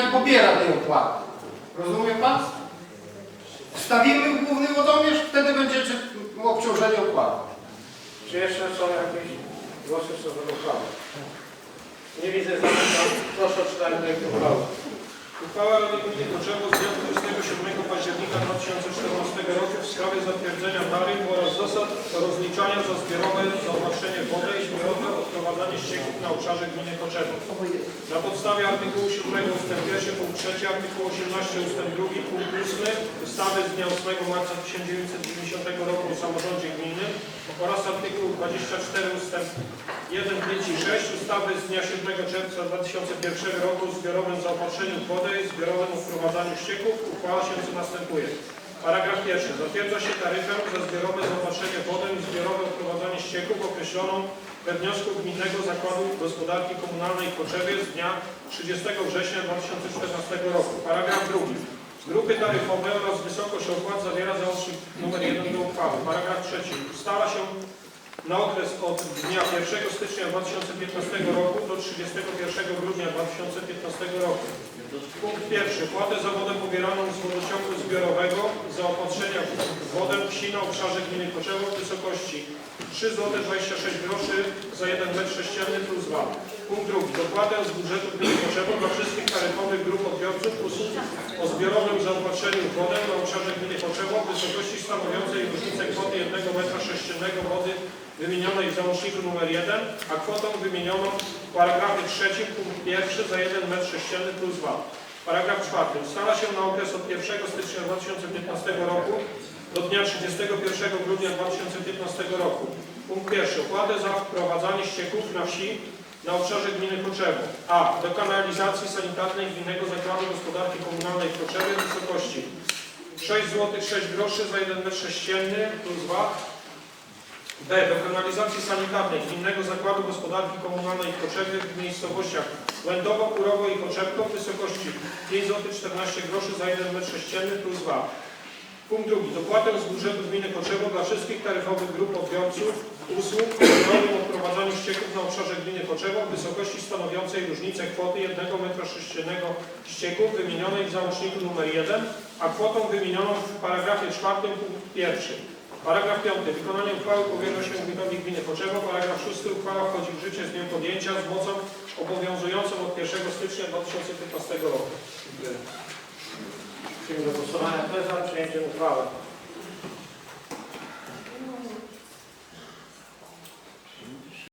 nie pobiera tej opłaty. Rozumie pan? Wstawimy w główny wodomierz, wtedy będziecie obciążeni opłatą. Czy jeszcze są jakieś głosy co do uchwały? Nie widzę zamykam. Proszę o czytanie projektu uchwały. Uchwała Rady Gminy Toczewo z dnia 27 października 2014 roku w sprawie zatwierdzenia taryf oraz zasad rozliczania za zbiorowe zaopatrzenie w wodę i zbiorowe odprowadzanie ścieków na obszarze gminy Toczewo. Na podstawie artykułu 7 ust. 1 punkt 3, artykułu 18 ust. 2 punkt 8 ustawy z dnia 8 marca 1990 roku o samorządzie gminy oraz artykuł 24 ust. 1, 5 i 6 ustawy z dnia 7 czerwca 2001 roku o zbiorowym zaopatrzeniu w wodę i zbiorowym odprowadzaniu ścieków uchwala się co następuje. Paragraf pierwszy. Zatwierdza się taryfę za zbiorowe zaopatrzenie w wodę i zbiorowe odprowadzanie ścieków określoną we wniosku Gminnego Zakładu Gospodarki Komunalnej w Koczewie z dnia 30 września 2014 roku. Paragraf drugi. Grupy taryfowe oraz wysokość opłat zawiera załącznik nr 1 do uchwały. Paragraf trzeci. Ustala się na okres od dnia 1 stycznia 2015 roku do 31 grudnia 2015 roku. Punkt pierwszy. Płatę za wodę pobieraną z wodociągu zbiorowego wodę wsi na obszarze gminy Koczewo w wysokości 3 zł 26 groszy za 1 metr sześcienny plus VAT. Punkt drugi. Dopłatę z budżetu gminy Koczewo dla wszystkich taryfowych grup odbiorców usług o zbiorowym zaopatrzeniu w wodę na obszarze gminy Koczewo w wysokości stanowiącej różnicę kwoty 1 metra sześciennego wody wymienionej w załączniku nr 1, a kwotą wymienioną w paragrafie trzecim punkt pierwszy za 1 metr sześcienny plus VAT. Paragraf czwarty. Ustala się na okres od 1 stycznia 2015 roku do dnia 31 grudnia 2015 roku. Punkt pierwszy. Opłatę za wprowadzanie ścieków na wsi na obszarze gminy Koczewo. A. Do kanalizacji sanitarnej Gminnego Zakładu Gospodarki Komunalnej w Koczewie w wysokości 6 zł 6 groszy za 1 metr sześcienny plus VAT. B. Do kanalizacji sanitarnej Gminnego Zakładu Gospodarki Komunalnej w Koczewie w miejscowościach Łędowo, Kurowo i Koczewko w wysokości 5 zł 14 groszy za 1 metr sześcienny plus VAT. Punkt drugi. Dopłatę z budżetu gminy Koczewo dla wszystkich taryfowych grup odbiorców usług o zbiorowym odprowadzaniu ścieków na obszarze gminy Koczewo w wysokości stanowiącej różnicę kwoty 1 metra sześciennego ścieków wymienionej w załączniku nr 1, a kwotą wymienioną w paragrafie czwartym punkt pierwszy. Paragraf 5. Wykonanie uchwały powierza się wójtowi gminy Koczewo. Paragraf 6. Uchwała wchodzi w życie z dniem podjęcia z mocą obowiązującą od 1 stycznia 2015 roku. Przechodzimy do głosowania. Kto jest uchwały?